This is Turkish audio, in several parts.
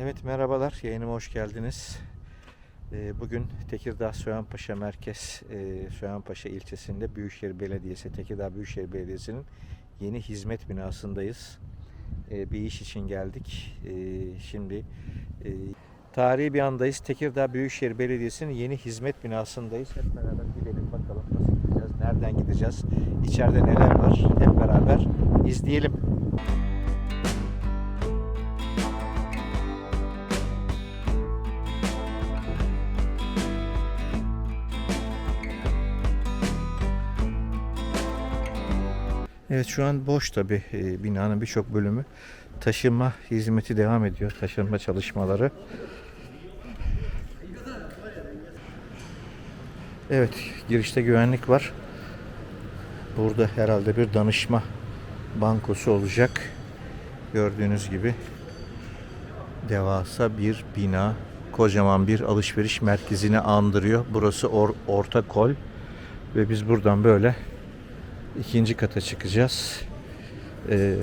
Evet merhabalar, yayınıma hoş geldiniz. Ee, Bugün Tekirdağ Soğanpaşa Merkez, e, Soğanpaşa ilçesinde Büyükşehir Belediyesi, Tekirdağ Büyükşehir Belediyesi'nin yeni hizmet binasındayız. Ee, Bir iş için geldik. Ee, Şimdi e, tarihi bir andayız. Tekirdağ Büyükşehir Belediyesi'nin yeni hizmet binasındayız. Hep beraber gidelim bakalım nasıl gideceğiz, nereden gideceğiz, içeride neler var hep beraber izleyelim. Evet şu an boş tabi binanın birçok bölümü. Taşınma hizmeti devam ediyor. Taşınma çalışmaları. Evet girişte güvenlik var. Burada herhalde bir danışma bankosu olacak. Gördüğünüz gibi devasa bir bina. Kocaman bir alışveriş merkezini andırıyor. Burası or- orta kol. Ve biz buradan böyle ikinci kata çıkacağız. Ee,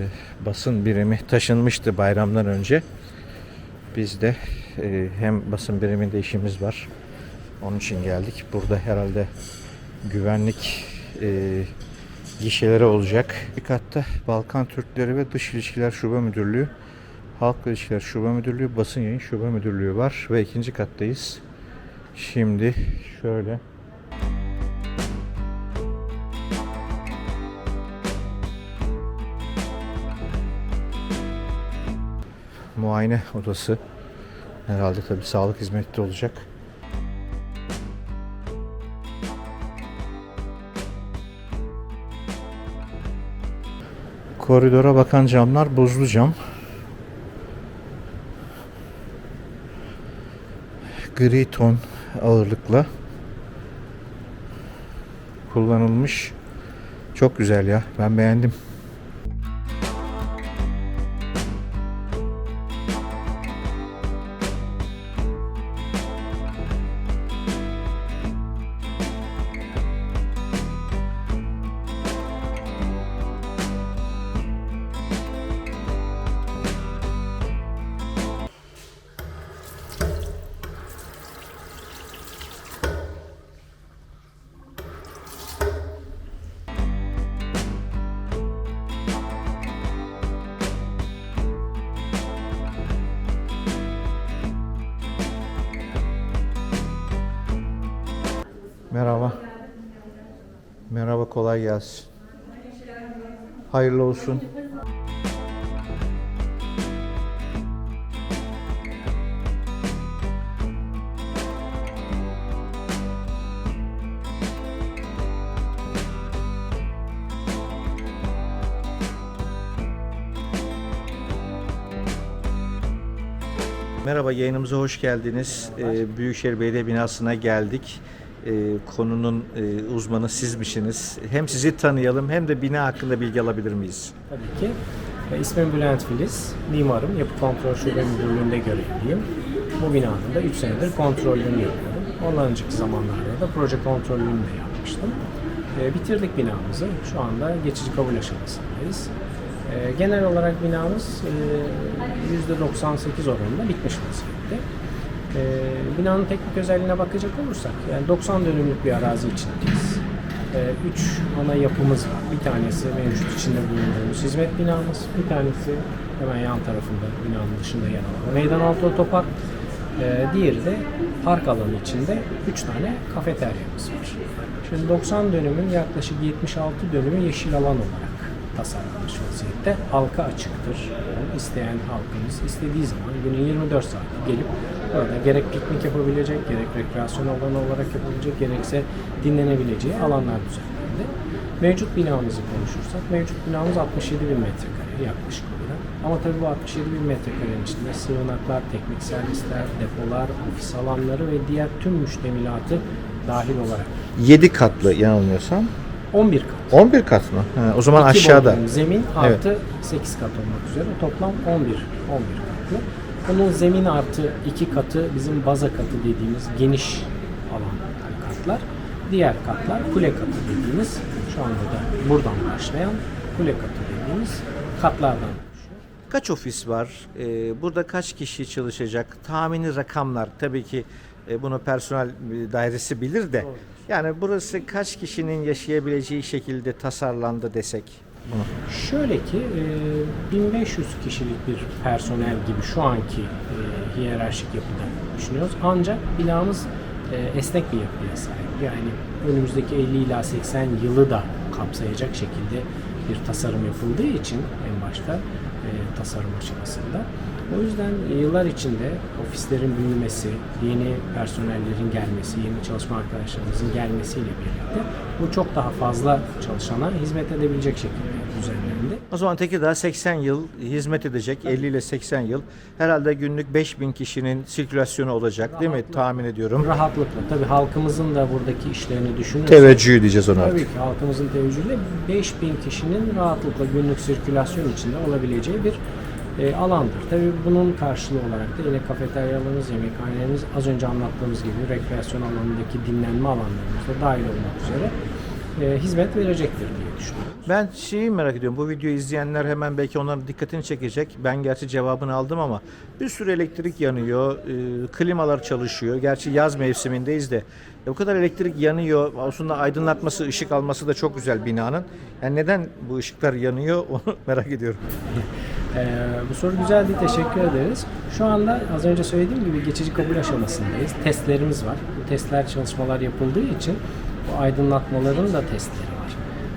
basın birimi taşınmıştı bayramdan önce. Biz de e, hem basın biriminde işimiz var. Onun için geldik. Burada herhalde güvenlik e, gişeleri olacak. Bir katta Balkan Türkleri ve Dış İlişkiler Şube Müdürlüğü, Halk İlişkiler Şube Müdürlüğü, Basın Yayın Şube Müdürlüğü var ve ikinci kattayız. Şimdi şöyle muayene odası herhalde tabii sağlık hizmeti olacak. Koridora bakan camlar buzlu cam. Gri ton ağırlıkla kullanılmış. Çok güzel ya. Ben beğendim. Merhaba kolay gelsin. Hayırlı olsun. Merhaba yayınımıza hoş geldiniz. Ee, Büyükşehir Belediye binasına geldik. Ee, konunun e, uzmanı sizmişsiniz. Hem sizi tanıyalım hem de bina hakkında bilgi alabilir miyiz? Tabii ki. E, İsmim Bülent Filiz. Mimarım. Yapı Kontrol Şube Müdürlüğü'nde görevliyim. Bu binanın da 3 senedir kontrolünü yapıyorum. Ondan önceki zamanlarda da proje kontrolünü de yapmıştım. E, bitirdik binamızı. Şu anda geçici kabul aşamasındayız. E, genel olarak binamız e, %98 oranında bitmiş vaziyette. E, binanın teknik özelliğine bakacak olursak, yani 90 dönümlük bir arazi içindeyiz. Ee, üç ana yapımız var. Bir tanesi mevcut içinde bulunduğumuz hizmet binamız. Bir tanesi hemen yan tarafında binanın dışında yer alan meydan altı otopark. Ee, diğeri de park alanı içinde üç tane kafeteryamız var. Şimdi 90 dönümün yaklaşık 76 dönümü yeşil alan olarak tasarlanmış vaziyette. Halka açıktır. Yani isteyen halkımız istediği zaman günün 24 saati gelip burada gerek piknik yapabilecek, gerek rekreasyon alanı olarak yapabilecek, gerekse dinlenebileceği alanlar düzenlendi. Mevcut binamızı konuşursak, mevcut binamız 67 bin metrekare yaklaşık olarak. Ama tabii bu 67 bin metrekarenin içinde sığınaklar, teknik servisler, depolar, ofis alanları ve diğer tüm müştemilatı dahil olarak 7 katlı yanılmıyorsam. 11 kat. 11 kat mı? Ha, o zaman İki aşağıda. bodrum, zemin artı 8 kat olmak üzere toplam 11 11 katlı. Bunun zemin artı 2 katı bizim baza katı dediğimiz geniş alan katlar. Diğer katlar kule katı dediğimiz şu anda da buradan başlayan kule katı dediğimiz katlardan. Kaç ofis var? Ee, burada kaç kişi çalışacak? Tahmini rakamlar. Tabii ki e, bunu personel e, dairesi bilir de. Doğru. Yani burası kaç kişinin yaşayabileceği şekilde tasarlandı desek. Bunu. Şöyle ki e, 1500 kişilik bir personel gibi şu anki e, hiyerarşik yapıda düşünüyoruz. Ancak binamız e, esnek bir yapıya sahip. Yani önümüzdeki 50 ila 80 yılı da kapsayacak şekilde bir tasarım yapıldığı için en başta e, tasarım aşamasında. O yüzden yıllar içinde ofislerin büyümesi, yeni personellerin gelmesi, yeni çalışma arkadaşlarımızın gelmesiyle birlikte bu çok daha fazla çalışana hizmet edebilecek şekilde düzenlendi. O zaman Tekirdağ 80 yıl hizmet edecek. 50 ile 80 yıl. Herhalde günlük 5000 kişinin sirkülasyonu olacak değil mi? Tahmin ediyorum. Rahatlıkla tabii halkımızın da buradaki işlerini düşünürsek Teveccüh diyeceğiz ona Tabii artık. ki halkımızın teveccühüyle 5000 kişinin rahatlıkla günlük sirkülasyon içinde olabileceği bir e, alandır. Tabii bunun karşılığı olarak da yine kafeteryalarımız, yemekhanelerimiz az önce anlattığımız gibi rekreasyon alanındaki dinlenme alanlarımız da dahil olmak üzere e, hizmet verecektir diye düşünüyorum. Ben şeyi merak ediyorum. Bu videoyu izleyenler hemen belki onların dikkatini çekecek. Ben gerçi cevabını aldım ama bir sürü elektrik yanıyor. e, klimalar çalışıyor. Gerçi yaz mevsimindeyiz de. E, bu kadar elektrik yanıyor. Aslında aydınlatması, ışık alması da çok güzel binanın. Yani neden bu ışıklar yanıyor onu merak ediyorum. Ee, bu soru güzeldi. Teşekkür ederiz. Şu anda az önce söylediğim gibi geçici kabul aşamasındayız. Testlerimiz var. Bu testler çalışmalar yapıldığı için bu aydınlatmaların da testleri var.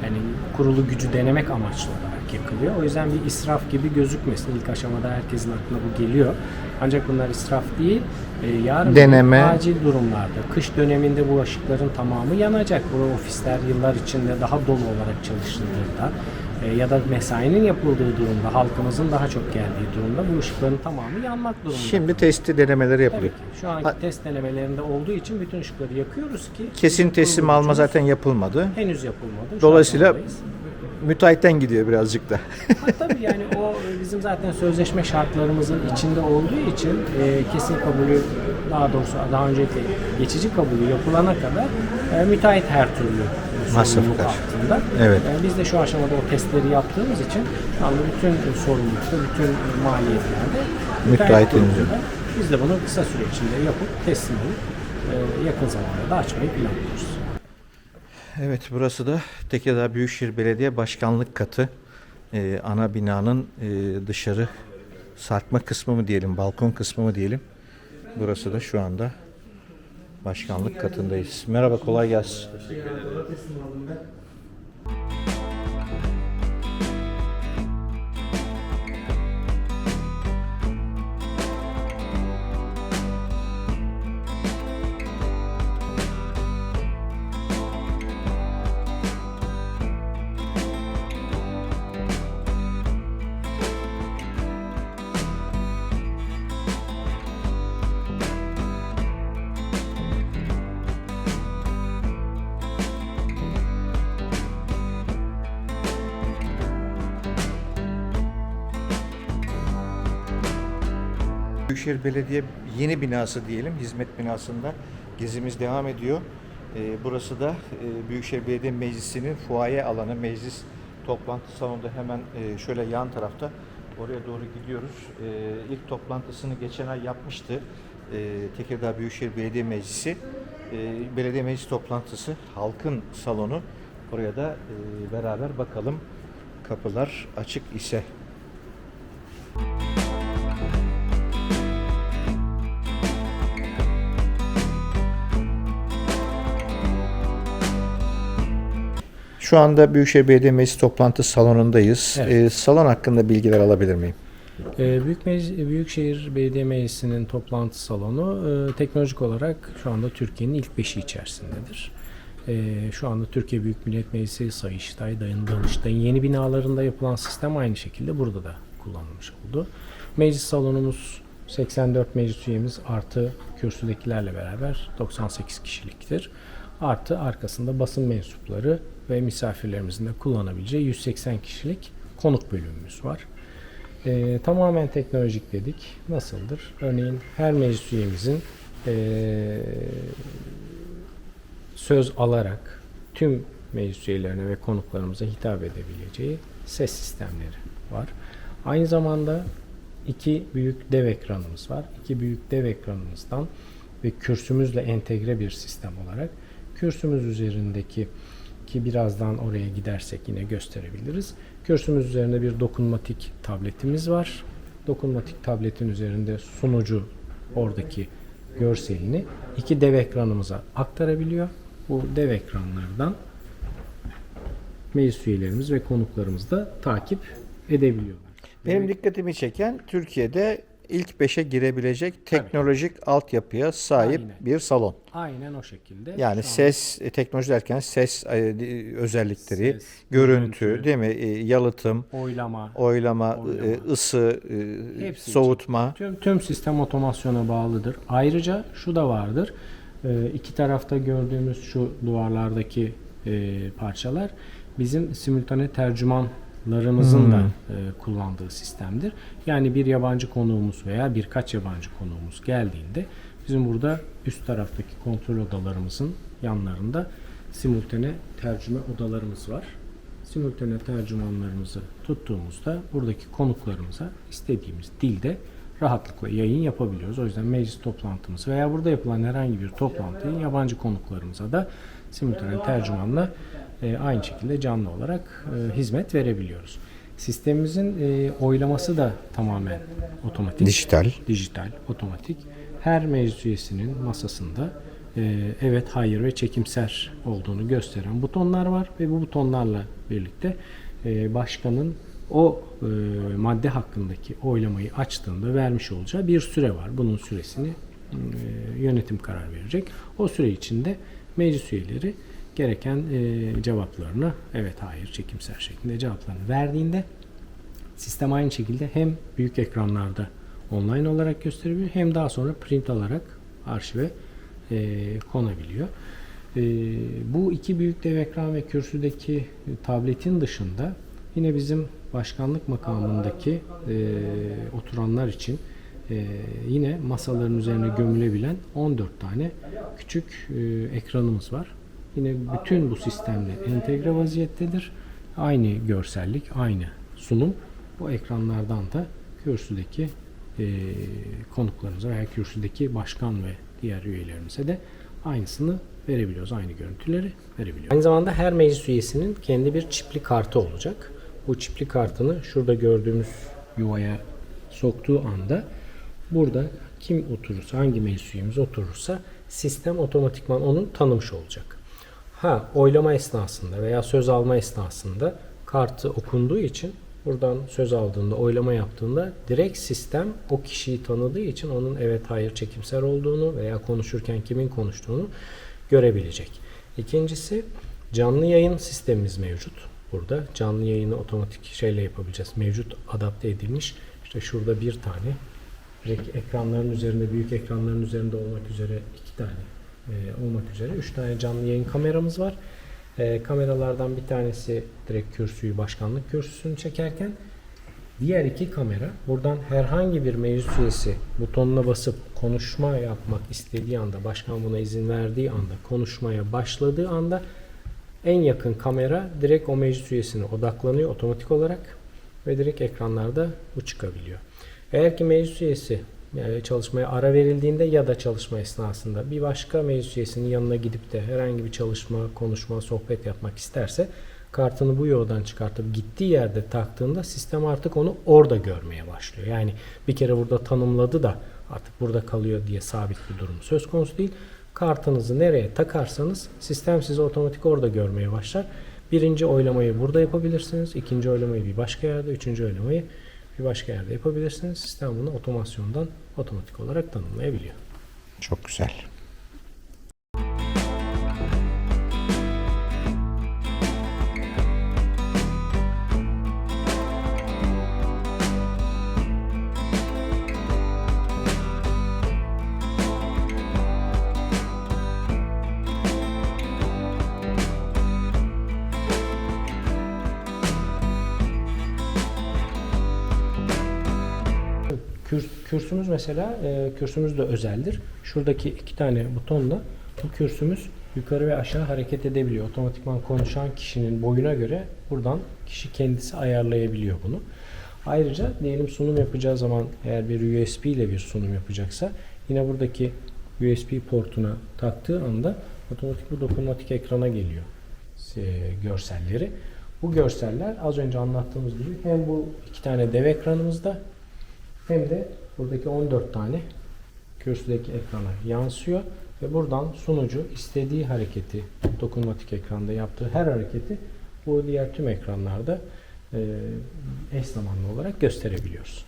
Yani kurulu gücü denemek amaçlı olarak yakılıyor. O yüzden bir israf gibi gözükmesin. İlk aşamada herkesin aklına bu geliyor. Ancak bunlar israf değil. Ee, yarın Deneme. acil durumlarda, kış döneminde bu ışıkların tamamı yanacak. Bu ofisler yıllar içinde daha dolu olarak çalıştığında e, ya da mesainin yapıldığı durumda, halkımızın daha çok geldiği durumda bu ışıkların tamamı yanmak durumunda. Şimdi testi denemeleri Tabii yapılıyor. ki. Şu anki Ha- test denemelerinde olduğu için bütün ışıkları yakıyoruz ki Kesin teslim alma zaten yapılmadı. henüz yapılmadı. Şu Dolayısıyla aşamadayız. Müteahhitten gidiyor birazcık da. Ha, tabii yani o e, bizim zaten sözleşme şartlarımızın içinde olduğu için e, kesin kabulü daha doğrusu daha öncelikle geçici kabulü yapılana kadar e, müteahhit her türlü Masrafı altında. Evet. E, biz de şu aşamada o testleri yaptığımız için şu anda bütün sorumlulukta, bütün maliyetlerde grubunda. üzerinde. Biz de bunu kısa süre içinde yapıp teslim olup e, yakın zamanda da açmayı planlıyoruz. Evet burası da Tekirdağ Büyükşehir Belediye Başkanlık katı. Ee, ana binanın e, dışarı sarkma kısmı mı diyelim, balkon kısmı mı diyelim. Burası da şu anda başkanlık katındayız. Merhaba kolay gelsin. Büyükşehir Belediye yeni binası diyelim, hizmet binasında gezimiz devam ediyor. Ee, burası da e, Büyükşehir Belediye Meclisi'nin fuaye alanı, meclis toplantı salonunda hemen e, şöyle yan tarafta. Oraya doğru gidiyoruz. Ee, ilk toplantısını geçen ay yapmıştı. Ee, Tekirdağ Büyükşehir Belediye Meclisi. Ee, belediye meclis toplantısı, halkın salonu. Oraya da e, beraber bakalım. Kapılar açık ise. Şu anda Büyükşehir Belediye Meclis toplantı salonundayız. Evet. Ee, salon hakkında bilgiler alabilir miyim? Ee, Büyük Meclis, Büyükşehir Belediye Meclisi'nin toplantı salonu e, teknolojik olarak şu anda Türkiye'nin ilk beşi içerisindedir. E, şu anda Türkiye Büyük Millet Meclisi, Sayıştay, Dayın Danıştay'ın yeni binalarında yapılan sistem aynı şekilde burada da kullanılmış oldu. Meclis salonumuz 84 meclis üyemiz artı kürsüdekilerle beraber 98 kişiliktir. Artı arkasında basın mensupları ve misafirlerimizin de kullanabileceği 180 kişilik konuk bölümümüz var. Ee, tamamen teknolojik dedik. Nasıldır? Örneğin her meclis üyemizin ee, söz alarak tüm meclis üyelerine ve konuklarımıza hitap edebileceği ses sistemleri var. Aynı zamanda iki büyük dev ekranımız var. İki büyük dev ekranımızdan ve kürsümüzle entegre bir sistem olarak kürsümüz üzerindeki ki birazdan oraya gidersek yine gösterebiliriz. Kürsümüz üzerinde bir dokunmatik tabletimiz var. Dokunmatik tabletin üzerinde sunucu oradaki görselini iki dev ekranımıza aktarabiliyor. Bu dev ekranlardan meclis üyelerimiz ve konuklarımız da takip edebiliyorlar. Benim dikkatimi çeken Türkiye'de ilk 5'e girebilecek teknolojik altyapıya sahip Aynen. bir salon. Aynen o şekilde. Yani Şu an ses e, teknoloji derken ses e, özellikleri, Ses, görüntü, görüntü. değil mi? E, yalıtım, oylama, oylama, Oylama. ısı, Hepsi soğutma. Tüm, tüm sistem otomasyona bağlıdır. Ayrıca şu da vardır. İki tarafta gördüğümüz şu duvarlardaki parçalar bizim simultane tercümanlarımızın da e, kullandığı sistemdir. Yani bir yabancı konuğumuz veya birkaç yabancı konuğumuz geldiğinde bizim burada üst taraftaki kontrol odalarımızın yanlarında simultane tercüme odalarımız var simultane tercümanlarımızı tuttuğumuzda buradaki konuklarımıza istediğimiz dilde rahatlıkla yayın yapabiliyoruz. O yüzden meclis toplantımız veya burada yapılan herhangi bir toplantıyı yabancı konuklarımıza da simultane tercümanla e, aynı şekilde canlı olarak e, hizmet verebiliyoruz. Sistemimizin e, oylaması da tamamen otomatik Dijital. dijital, otomatik. Her meclis üyesinin masasında e, evet, hayır ve çekimser olduğunu gösteren butonlar var ve bu butonlarla birlikte e, başkanın o e, madde hakkındaki oylamayı açtığında vermiş olacağı bir süre var. Bunun süresini e, yönetim karar verecek. O süre içinde meclis üyeleri gereken e, cevaplarını evet, hayır, çekimser şeklinde cevaplarını verdiğinde Sistem aynı şekilde hem büyük ekranlarda online olarak gösterebiliyor hem daha sonra print alarak arşive e, konabiliyor. E, bu iki büyük dev ekran ve kürsüdeki tabletin dışında yine bizim başkanlık makamındaki e, oturanlar için e, yine masaların üzerine gömülebilen 14 tane küçük e, ekranımız var. Yine bütün bu sistemle entegre vaziyettedir. Aynı görsellik, aynı sunum bu ekranlardan da kürsüdeki e, konuklarımıza veya kürsüdeki başkan ve diğer üyelerimize de aynısını verebiliyoruz. Aynı görüntüleri verebiliyoruz. Aynı zamanda her meclis üyesinin kendi bir çipli kartı olacak. Bu çipli kartını şurada gördüğümüz yuvaya soktuğu anda burada kim oturursa, hangi meclis üyemiz oturursa sistem otomatikman onu tanımış olacak. Ha oylama esnasında veya söz alma esnasında kartı okunduğu için buradan söz aldığında, oylama yaptığında direkt sistem o kişiyi tanıdığı için onun evet hayır çekimser olduğunu veya konuşurken kimin konuştuğunu görebilecek. İkincisi canlı yayın sistemimiz mevcut. Burada canlı yayını otomatik şeyle yapabileceğiz. Mevcut adapte edilmiş. İşte şurada bir tane direkt ekranların üzerinde, büyük ekranların üzerinde olmak üzere iki tane e, olmak üzere üç tane canlı yayın kameramız var. E, kameralardan bir tanesi direkt kürsüyü, başkanlık kürsüsünü çekerken diğer iki kamera buradan herhangi bir meclis üyesi butonuna basıp konuşma yapmak istediği anda, başkan buna izin verdiği anda, konuşmaya başladığı anda en yakın kamera direkt o meclis üyesine odaklanıyor otomatik olarak ve direkt ekranlarda bu çıkabiliyor. Eğer ki meclis üyesi çalışmaya ara verildiğinde ya da çalışma esnasında bir başka meclis üyesinin yanına gidip de herhangi bir çalışma, konuşma, sohbet yapmak isterse kartını bu yoldan çıkartıp gittiği yerde taktığında sistem artık onu orada görmeye başlıyor. Yani bir kere burada tanımladı da artık burada kalıyor diye sabit bir durum söz konusu değil. Kartınızı nereye takarsanız sistem sizi otomatik orada görmeye başlar. Birinci oylamayı burada yapabilirsiniz. ikinci oylamayı bir başka yerde, üçüncü oylamayı bir başka yerde yapabilirsiniz. Sistem bunu otomasyondan otomatik olarak tanımlayabiliyor. Çok güzel. Kürsümüz mesela, e, kürsümüz de özeldir. Şuradaki iki tane butonla bu kürsümüz yukarı ve aşağı hareket edebiliyor. Otomatikman konuşan kişinin boyuna göre buradan kişi kendisi ayarlayabiliyor bunu. Ayrıca diyelim sunum yapacağı zaman eğer bir USB ile bir sunum yapacaksa yine buradaki USB portuna taktığı anda otomatik bu dokunmatik ekrana geliyor e, görselleri. Bu görseller az önce anlattığımız gibi hem bu iki tane dev ekranımızda hem de buradaki 14 tane kürsüdeki ekrana yansıyor ve buradan sunucu istediği hareketi dokunmatik ekranda yaptığı her hareketi bu diğer tüm ekranlarda e, eş zamanlı olarak gösterebiliyoruz.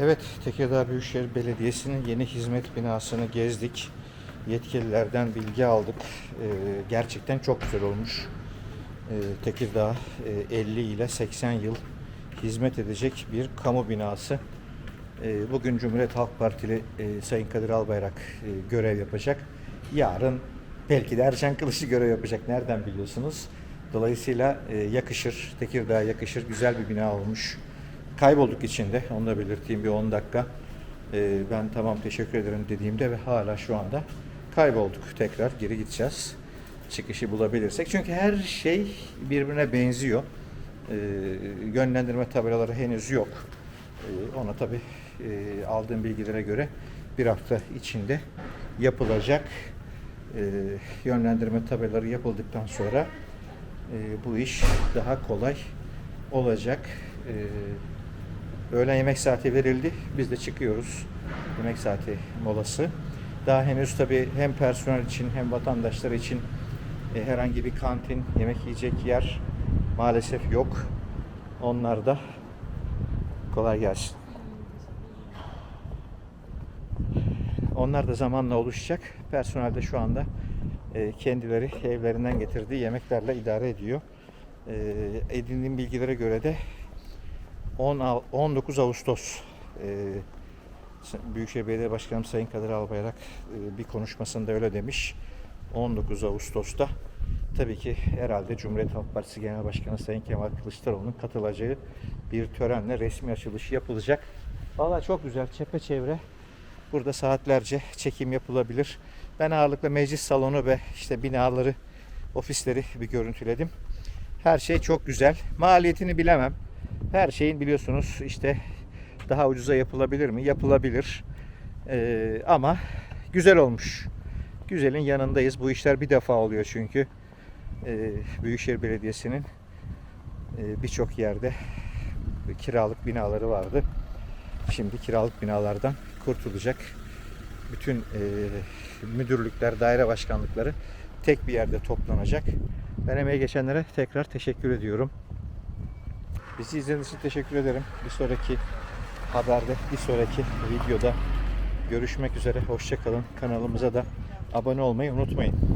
Evet, Tekirdağ Büyükşehir Belediyesi'nin yeni hizmet binasını gezdik. Yetkililerden bilgi aldık. Ee, gerçekten çok güzel olmuş. Ee, Tekirdağ e, 50 ile 80 yıl hizmet edecek bir kamu binası. Ee, bugün Cumhuriyet Halk Partili e, Sayın Kadir Albayrak e, görev yapacak. Yarın belki de Erşen Kılıçlı görev yapacak. Nereden biliyorsunuz? Dolayısıyla e, yakışır, Tekirdağ'a yakışır. Güzel bir bina olmuş. Kaybolduk içinde. Onu da belirteyim bir 10 dakika. Ee, ben tamam teşekkür ederim dediğimde ve hala şu anda kaybolduk. Tekrar geri gideceğiz. Çıkışı bulabilirsek. Çünkü her şey birbirine benziyor. Ee, yönlendirme tabelaları henüz yok. Ee, ona tabi aldığım bilgilere göre bir hafta içinde yapılacak. Ee, yönlendirme tabelaları yapıldıktan sonra e, bu iş daha kolay olacak. Ee, öğlen yemek saati verildi. Biz de çıkıyoruz. Yemek saati molası. Daha henüz tabii hem personel için hem vatandaşlar için e, herhangi bir kantin, yemek yiyecek yer maalesef yok. Onlar da kolay gelsin. Onlar da zamanla oluşacak. Personel de şu anda e, kendileri evlerinden getirdiği yemeklerle idare ediyor. E, edindiğim bilgilere göre de 10 Av- 19 Ağustos e, Büyükşehir Belediye Başkanım Sayın Kadir Albayrak e, bir konuşmasında öyle demiş. 19 Ağustos'ta tabii ki herhalde Cumhuriyet Halk Partisi Genel Başkanı Sayın Kemal Kılıçdaroğlu'nun katılacağı bir törenle resmi açılışı yapılacak. Valla çok güzel çepeçevre. Burada saatlerce çekim yapılabilir. Ben ağırlıkla meclis salonu ve işte binaları, ofisleri bir görüntüledim. Her şey çok güzel. Maliyetini bilemem. Her şeyin biliyorsunuz işte daha ucuza yapılabilir mi? Yapılabilir. Ee, ama güzel olmuş. Güzelin yanındayız. Bu işler bir defa oluyor çünkü. Ee, Büyükşehir Belediyesi'nin e, birçok yerde kiralık binaları vardı. Şimdi kiralık binalardan kurtulacak. Bütün e, müdürlükler, daire başkanlıkları tek bir yerde toplanacak. Ben emeği geçenlere tekrar teşekkür ediyorum. Bizi izlediğiniz için teşekkür ederim. Bir sonraki haberde, bir sonraki videoda görüşmek üzere. Hoşçakalın. Kanalımıza da abone olmayı unutmayın.